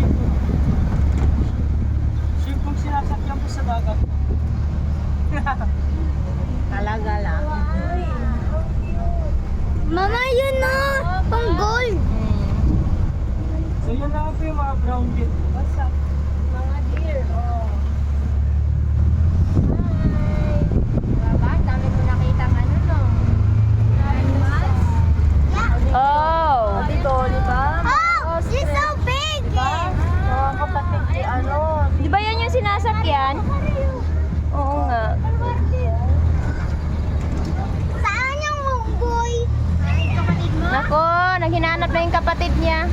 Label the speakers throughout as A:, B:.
A: Ship. Ship kung sinasakyan po sa dagat.
B: Talaga lang.
C: Mama, yun na!
D: Naghinanap na yung kapatid niya.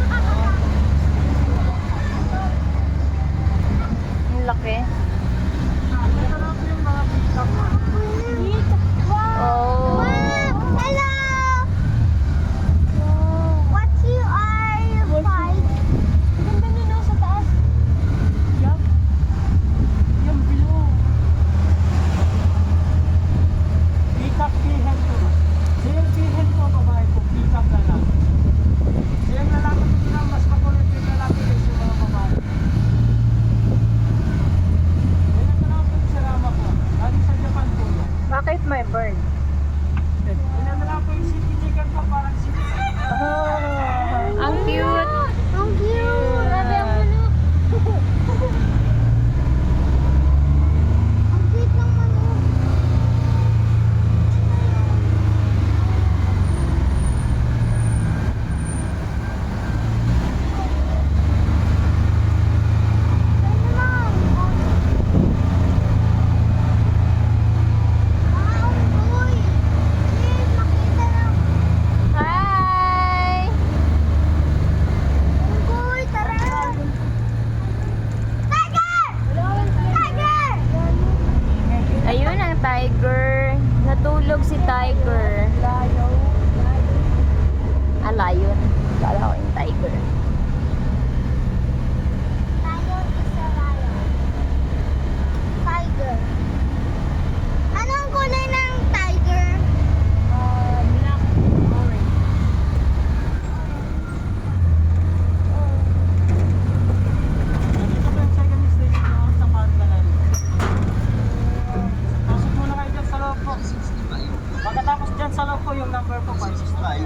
A: 对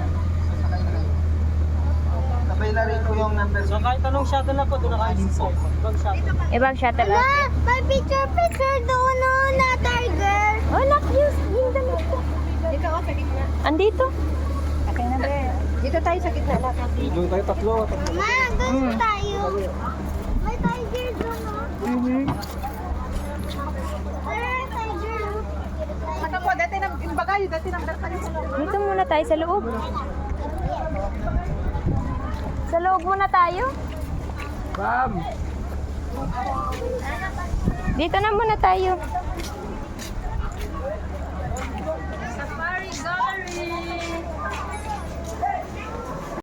A: 565.
E: Sabay na rin po yung number
A: So kahit anong shuttle na po, doon na kayo side. Ibang shuttle.
D: Ibang shuttle
C: may picture picture doon no, na tiger.
D: Oh, look, yung, yung damit ko.
B: Dito ako sa gitna.
D: Andito.
B: Okay na, be. Dito tayo sa gitna natin.
A: Doon tayo tatlo.
C: Ma, doon tayo. May tiger doon no.
D: Mhm.
C: Tara, tiger.
B: Saka po, dati nang, yung bagayo, dati nang darpan yung
D: Dito muna tayo sa loob. Sa loob muna tayo.
A: Bam!
D: Dito na muna tayo.